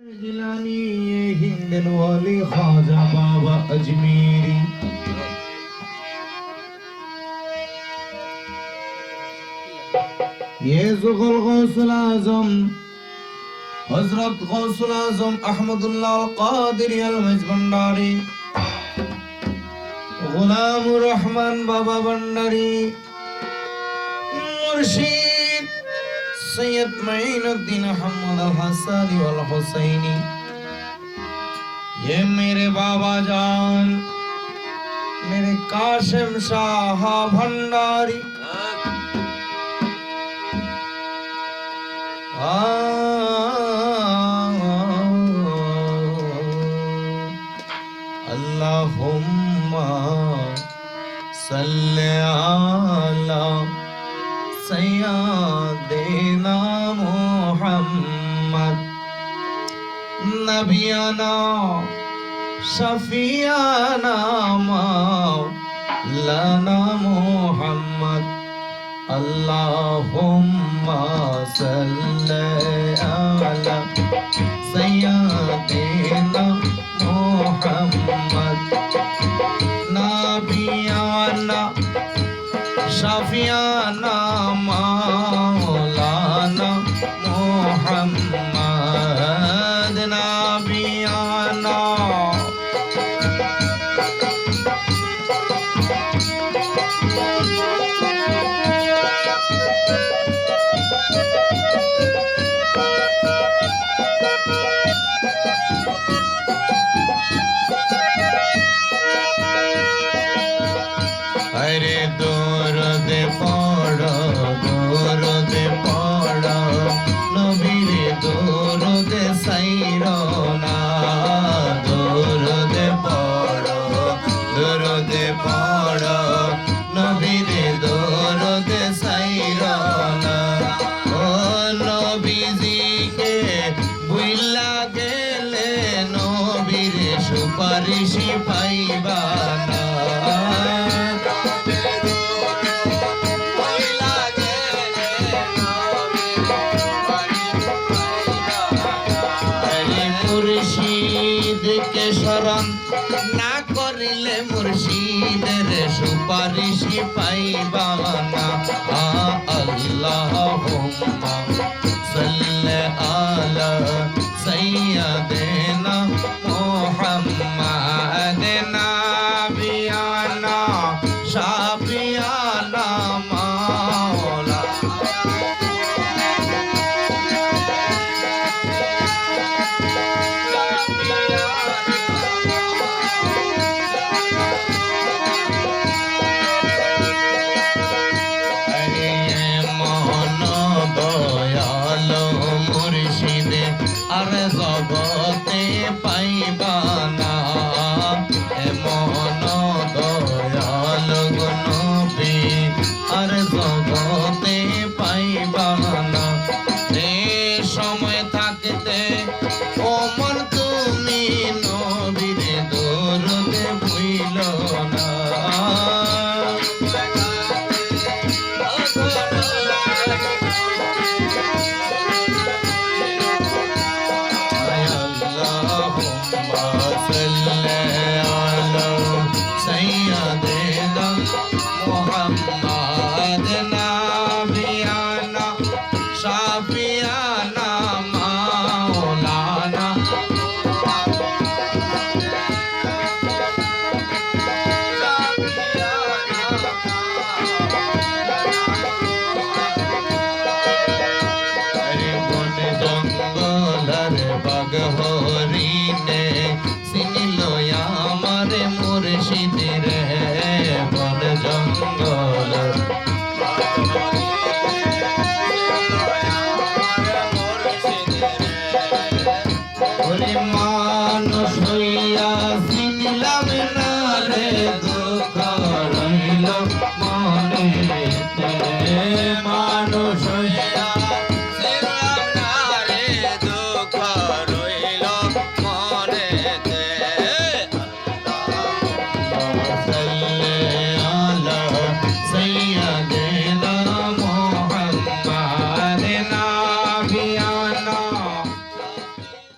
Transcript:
जिलानी ये हिंदन वाली ख्वाजा बाबा अजमेरी ये जुगल गौसुल आजम हजरत गौसुल आजम अहमदुल्लाह कादिर अलमज भंडारी गुलाम रहमान बाबा भंडारी मुर्शिद সৈয়দ মঈনুদ্দিন আহমদ হাসানি ওয়াল হুসাইনি ये मेरे बाबा जान मेरे काशिम शाह भंडारी। आ, अल्लाहुम्मा सल्ले आला نبينا صفيانا ما لنا محمد اللهم صل على سيدنا محمد نبينا صفيانا দরদ পড় দরদ পড় নবীর দরদ সাইর। স্মরণ না করিলে মুর্শিদের সুপারিশ পাইবা না আল্লাহ। না এ সময় থাকতে ওমর তুমি নবীরে দরদে ভুইল না। শাফিয়ানা